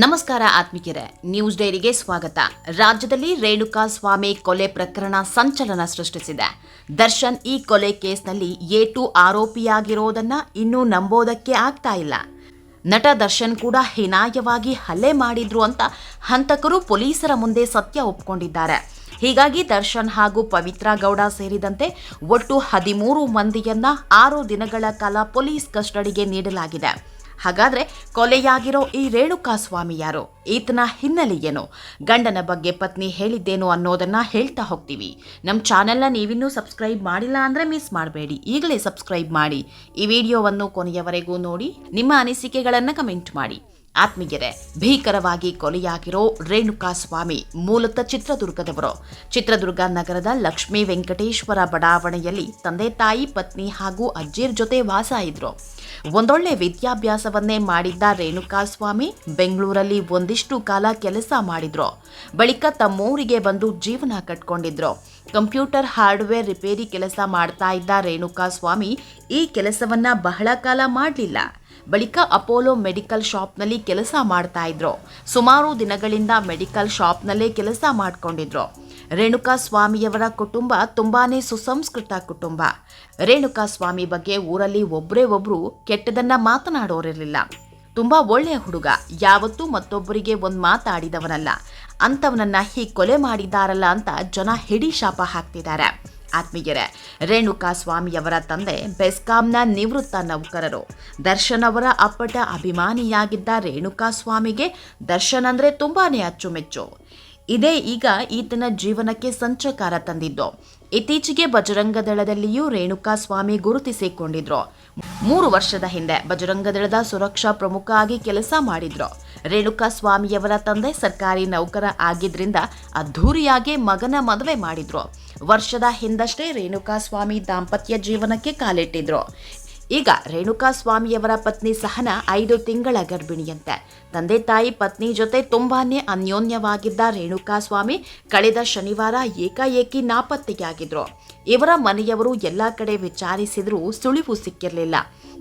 ನಮಸ್ಕಾರ ಆತ್ಮಿಕರೇ ನ್ಯೂಸ್ ಡೈರಿಗೆ ಸ್ವಾಗತ. ರಾಜ್ಯದಲ್ಲಿ ರೇಣುಕಾ ಸ್ವಾಮಿ ಕೊಲೆ ಪ್ರಕರಣ ಸಂಚಲನ ಸೃಷ್ಟಿಸಿದೆ. ದರ್ಶನ್ ಈ ಕೊಲೆ ಕೇಸ್ನಲ್ಲಿ ಏಟು ಆರೋಪಿಯಾಗಿರೋದನ್ನ ಇನ್ನೂ ನಂಬೋದಕ್ಕೆ ಆಗ್ತಾ ಇಲ್ಲ. ನಟ ದರ್ಶನ್ ಕೂಡ ಹೀನಾಯವಾಗಿ ಹಲ್ಲೆ ಮಾಡಿದ್ರು ಅಂತ ಹಂತಕರು ಪೊಲೀಸರ ಮುಂದೆ ಸತ್ಯ ಒಪ್ಕೊಂಡಿದ್ದಾರೆ. ಹೀಗಾಗಿ ದರ್ಶನ್ ಹಾಗೂ ಪವಿತ್ರ ಗೌಡ ಸೇರಿದಂತೆ ಒಟ್ಟು ಹದಿಮೂರು ಮಂದಿಯನ್ನ ಆರು ದಿನಗಳ ಕಾಲ ಪೊಲೀಸ್ ಕಸ್ಟಡಿಗೆ ನೀಡಲಾಗಿದೆ. ಹಾಗಾದ್ರೆ ಕೊಲೆಯಾಗಿರೋ ಈ ರೇಣುಕಾ ಸ್ವಾಮಿ ಯಾರು? ಈತನ ಹಿನ್ನೆಲೆ ಏನು? ಗಂಡನ ಬಗ್ಗೆ ಪತ್ನಿ ಹೇಳಿದ್ದೇನು ಅನ್ನೋದನ್ನ ಹೇಳ್ತಾ ಹೋಗ್ತೀವಿ. ನಮ್ಮ ಚಾನೆಲ್ನ ನೀವಿನ್ನೂ ಸಬ್ಸ್ಕ್ರೈಬ್ ಮಾಡಿಲ್ಲ ಅಂದ್ರೆ ಮಿಸ್ ಮಾಡಬೇಡಿ. ಈಗಲೇ ಸಬ್ಸ್ಕ್ರೈಬ್ ಮಾಡಿ. ಈ ವಿಡಿಯೋವನ್ನು ಕೊನೆಯವರೆಗೂ ನೋಡಿ, ನಿಮ್ಮ ಅನಿಸಿಕೆಗಳನ್ನು ಕಮೆಂಟ್ ಮಾಡಿ. ಆತ್ಮೀಯರೇ, ಭೀಕರವಾಗಿ ಕೊಲೆಯಾಗಿರೋ ರೇಣುಕಾ ಸ್ವಾಮಿ ಮೂಲತಃ ಚಿತ್ರದುರ್ಗದವರು. ಚಿತ್ರದುರ್ಗ ನಗರದ ಲಕ್ಷ್ಮೀ ವೆಂಕಟೇಶ್ವರ ಬಡಾವಣೆಯಲ್ಲಿ ತಂದೆ ತಾಯಿ, ಪತ್ನಿ ಹಾಗೂ ಅಜ್ಜಿರ್ ಜೊತೆ ವಾಸ ಇದ್ರು. ಒಂದೊಳ್ಳೆ ವಿದ್ಯಾಭ್ಯಾಸವನ್ನೇ ಮಾಡಿದ್ದ ರೇಣುಕಾ ಸ್ವಾಮಿ ಬೆಂಗಳೂರಲ್ಲಿ ಒಂದಿಷ್ಟು ಕಾಲ ಕೆಲಸ ಮಾಡಿದ್ರು. ಬಳಿಕ ತಮ್ಮೂರಿಗೆ ಬಂದು ಜೀವನ ಕಟ್ಕೊಂಡಿದ್ರು. ಕಂಪ್ಯೂಟರ್, ಹಾರ್ಡ್ವೇರ್ ರಿಪೇರಿ ಕೆಲಸ ಮಾಡ್ತಾ ಇದ್ದ ರೇಣುಕಾ ಸ್ವಾಮಿ ಈ ಕೆಲಸವನ್ನ ಬಹಳ ಕಾಲ ಮಾಡಲಿಲ್ಲ. ಬಳಿಕ ಅಪೋಲೋ ಮೆಡಿಕಲ್ ಶಾಪ್ನಲ್ಲಿ ಕೆಲಸ ಮಾಡ್ತಾ ಇದ್ರು. ಸುಮಾರು ದಿನಗಳಿಂದ ಮೆಡಿಕಲ್ ಶಾಪ್ನಲ್ಲೇ ಕೆಲಸ ಮಾಡ್ಕೊಂಡಿದ್ರು. ರೇಣುಕಾ ಸ್ವಾಮಿಯವರ ಕುಟುಂಬ ತುಂಬಾನೇ ಸುಸಂಸ್ಕೃತ ಕುಟುಂಬ. ರೇಣುಕಾ ಸ್ವಾಮಿ ಬಗ್ಗೆ ಊರಲ್ಲಿ ಒಬ್ಬರೇ ಒಬ್ರು ಕೆಟ್ಟದನ್ನ ಮಾತನಾಡೋರಿರಲಿಲ್ಲ. ತುಂಬಾ ಒಳ್ಳೆಯ ಹುಡುಗ, ಯಾವತ್ತೂ ಮತ್ತೊಬ್ಬರಿಗೆ ಒಂದು ಮಾತಾಡಿದವನಲ್ಲ. ಅಂತವನನ್ನ ಹೀ ಕೊಲೆ ಮಾಡಿದ್ದಾರಲ್ಲ ಅಂತ ಜನ ಹಿಡಿ ಶಾಪ ಹಾಕ್ತಿದ್ದಾರೆ. ಆತ್ಮೀಯರೇ ರೇಣುಕಾ ಸ್ವಾಮಿಯವರ ತಂದೆ ಬೆಸ್ಕಾಂನ ನಿವೃತ್ತ ನೌಕರರು. ದರ್ಶನ್ ಅವರ ಅಪ್ಪಟ ಅಭಿಮಾನಿಯಾಗಿದ್ದ ರೇಣುಕಾ ಸ್ವಾಮಿಗೆ ದರ್ಶನ್ ಅಂದ್ರೆ ತುಂಬಾನೇ ಅಚ್ಚುಮೆಚ್ಚು. ಇದೇ ಈಗ ಈತನ ಜೀವನಕ್ಕೆ ಸಂಚಕಾರ ತಂದಿದ್ದು. ಇತ್ತೀಚೆಗೆ ಬಜರಂಗ ದಳದಲ್ಲಿಯೂ ರೇಣುಕಾ ಸ್ವಾಮಿ ಗುರುತಿಸಿಕೊಂಡಿದ್ರು ಮೂರು ವರ್ಷದ ಹಿಂದೆ ಬಜರಂಗ ದಳದ ಸುರಕ್ಷಾ ಪ್ರಮುಖ ಆಗಿ ಕೆಲಸ ಮಾಡಿದ್ರು. ರೇಣುಕಾ ಸ್ವಾಮಿಯವರ ತಂದೆ ಸರ್ಕಾರಿ ನೌಕರ ಆಗಿದ್ರಿಂದ ಅದ್ಧೂರಿಯಾಗಿ ಮಗನ ಮದುವೆ ಮಾಡಿದ್ರು. ವರ್ಷದ ಹಿಂದಷ್ಟೇ ರೇಣುಕಾ ಸ್ವಾಮಿ ದಾಂಪತ್ಯ ಜೀವನಕ್ಕೆ ಕಾಲಿಟ್ಟಿದ್ರು. ಈಗ ರೇಣುಕಾ ಸ್ವಾಮಿಯವರ ಪತ್ನಿ ಸಹನ ಐದು ತಿಂಗಳ ಗರ್ಭಿಣಿಯಂತೆ. ತಂದೆ ತಾಯಿ ಪತ್ನಿ ಜೊತೆ ತುಂಬಾನೇ ಅನ್ಯೋನ್ಯವಾಗಿದ್ದ ರೇಣುಕಾ ಸ್ವಾಮಿ ಕಳೆದ ಶನಿವಾರ ಏಕಾಏಕಿ ನಾಪತ್ತೆಯಾಗಿದ್ರು. ಇವರ ಮನೆಯವರು ಎಲ್ಲ ಕಡೆ ವಿಚಾರಿಸಿದರೂ ಸುಳಿವು ಸಿಕ್ಕಿರಲಿಲ್ಲ.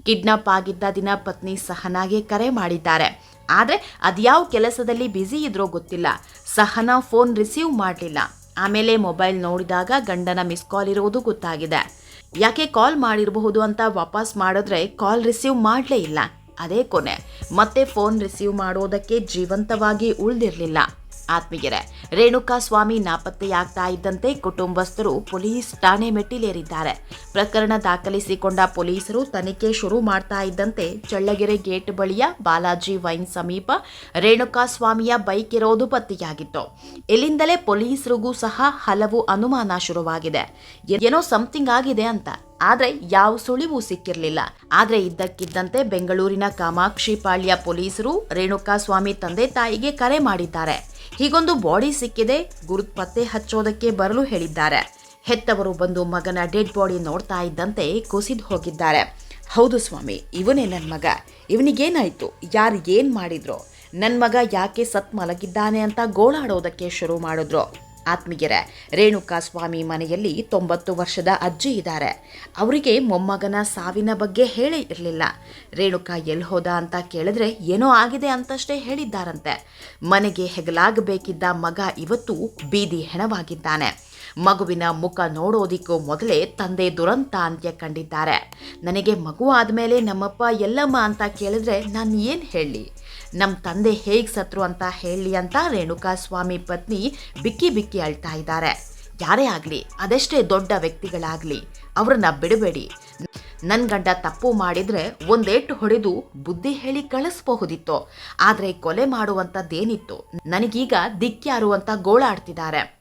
ಕಿಡ್ನಾಪ್ ಆಗಿದ್ದ ದಿನ ಪತ್ನಿ ಸಹನಾಗೆ ಕರೆ ಮಾಡಿದ್ದಾರೆ. ಆದರೆ ಅದ್ಯಾವ ಕೆಲಸದಲ್ಲಿ ಬ್ಯುಸಿ ಇದ್ರೋ ಗೊತ್ತಿಲ್ಲ. ಸಹನಾ ಫೋನ್ ರಿಸೀವ್ ಮಾಡಲಿಲ್ಲ. ಆಮೇಲೆ ಮೊಬೈಲ್ ನೋಡಿದಾಗ ಗಂಡನ ಮಿಸ್ ಕಾಲ್ ಇರುವುದು ಗೊತ್ತಾಗಿದೆ. ಯಾಕೆ ಕಾಲ್ ಮಾಡಿರಬಹುದು ಅಂತ ವಾಪಸ್ ಮಾಡಿದ್ರೆ ಕಾಲ್ ರಿಸೀವ್ ಮಾಡಲೇ ಇಲ್ಲ. ಅದೇ ಕೊನೆ. ಮತ್ತೆ ಫೋನ್ ರಿಸೀವ್ ಮಾಡೋದಕ್ಕೆ ಜೀವಂತವಾಗಿ ಉಳಿದಿರಲಿಲ್ಲ. ಆತ್ಮೀಯರೇ, ರೇಣುಕಾ ಸ್ವಾಮಿ ನಾಪತ್ತೆಯಾಗ್ತಾ ಇದ್ದಂತೆ ಕುಟುಂಬಸ್ಥರು ಪೊಲೀಸ್ ಠಾಣೆ ಮೆಟ್ಟಿಲೇರಿದ್ದಾರೆ. ಪ್ರಕರಣ ದಾಖಲಿಸಿಕೊಂಡ ಪೊಲೀಸರು ತನಿಖೆ ಶುರು ಮಾಡ್ತಾ ಇದ್ದಂತೆ ಚಳ್ಳಗೆರೆ ಗೇಟ್ ಬಳಿಯ ಬಾಲಾಜಿ ವೈನ್ ಸಮೀಪ ರೇಣುಕಾ ಸ್ವಾಮಿಯ ಬೈಕ್ ಇರೋದು ಪತ್ತೆಯಾಗಿತ್ತು. ಇಲ್ಲಿಂದಲೇ ಪೊಲೀಸರಿಗೂ ಸಹ ಹಲವು ಅನುಮಾನ ಶುರುವಾಗಿದೆ. ಏನೋ ಸಮಥಿಂಗ್ ಆಗಿದೆ ಅಂತ ಆದ್ರೆ ಯಾವ ಸುಳಿವು ಸಿಕ್ಕಿರಲಿಲ್ಲ. ಆದರೆ ಇದ್ದಕ್ಕಿದ್ದಂತೆ ಬೆಂಗಳೂರಿನ ಕಾಮಾಕ್ಷಿ ಪಾಳ್ಯ ಪೊಲೀಸರು ರೇಣುಕಾ ಸ್ವಾಮಿ ತಂದೆ ತಾಯಿಗೆ ಕರೆ ಮಾಡಿದ್ದಾರೆ. ಹೀಗೊಂದು ಬಾಡಿ ಸಿಕ್ಕಿದೆ, ಗುರುತ್ ಪತ್ತೆ ಹಚ್ಚೋದಕ್ಕೆ ಬರಲು ಹೇಳಿದ್ದಾರೆ. ಹೆತ್ತವರು ಬಂದು ಮಗನ ಡೆಡ್ ಬಾಡಿ ನೋಡ್ತಾ ಇದ್ದಂತೆ ಕುಸಿದು ಹೋಗಿದ್ದಾರೆ. ಹೌದು ಸ್ವಾಮಿ, ಇವನೇ ನನ್ನ ಮಗ. ಇವನಿಗೇನಾಯ್ತು? ಯಾರು ಏನು ಮಾಡಿದ್ರು? ನನ್ನ ಮಗ ಯಾಕೆ ಸತ್ ಮಲಗಿದ್ದಾನೆ ಅಂತ ಗೋಳಾಡೋದಕ್ಕೆ ಶುರು ಮಾಡಿದ್ರು. ಆತ್ಮೀಯರೇ, ರೇಣುಕಾ ಸ್ವಾಮಿ ಮನೆಯಲ್ಲಿ ತೊಂಬತ್ತು ವರ್ಷದ ಅಜ್ಜಿ ಇದ್ದಾರೆ. ಅವರಿಗೆ ಮೊಮ್ಮಗನ ಸಾವಿನ ಬಗ್ಗೆ ಹೇಳಿ ಇರಲಿಲ್ಲ. ರೇಣುಕಾ ಎಲ್ಲಿ ಹೋದ ಅಂತ ಕೇಳಿದ್ರೆ ಏನೋ ಆಗಿದೆ ಅಂತಷ್ಟೇ ಹೇಳಿದ್ದಾರಂತೆ. ಮನೆಗೆ ಹೆಗಲಾಗಬೇಕಿದ್ದ ಮಗ ಇವತ್ತು ಬೀದಿ ಹೆಣವಾಗಿದ್ದಾನೆ. ಮಗುವಿನ ಮುಖ ನೋಡೋದಿಕ್ಕೂ ಮೊದಲೇ ತಂದೆ ದುರಂತ ಅಂತ್ಯ ಕಂಡಿದ್ದಾರೆ. ನನಗೆ ಮಗು ಆದಮೇಲೆ ನಮ್ಮಪ್ಪ, ಎಲ್ಲಮ್ಮ ಅಂತ ಕೇಳಿದ್ರೆ ನಾನು ಏನು ಹೇಳಲಿ ನಮ್ಮ ತಂದೆ ಹೇಗೆ ಸತ್ರು ಅಂತ ಹೇಳಲಿ ಅಂತ ರೇಣುಕಾ ಸ್ವಾಮಿ ಪತ್ನಿ ಬಿಕ್ಕಿ ಬಿಕ್ಕಿ ಅಳ್ತಾ ಇದ್ದಾರೆ. ಯಾರೇ ಆಗಲಿ, ಅದೆಷ್ಟೇ ದೊಡ್ಡ ವ್ಯಕ್ತಿಗಳಾಗಲಿ, ಅವ್ರನ್ನ ಬಿಡಬೇಡಿ. ನನ್ನ ಗಂಡ ತಪ್ಪು ಮಾಡಿದ್ರೆ ಒಂದೇಟು ಹೊಡೆದು ಬುದ್ಧಿ ಹೇಳಿ ಕಳಿಸ್ಬಹುದಿತ್ತು. ಆದರೆ ಕೊಲೆ ಮಾಡುವಂಥದ್ದೇನಿತ್ತು? ನನಗೀಗ ದಿಕ್ಕ್ಯಾರು ಅಂತ ಗೋಳಾಡ್ತಿದ್ದಾರೆ.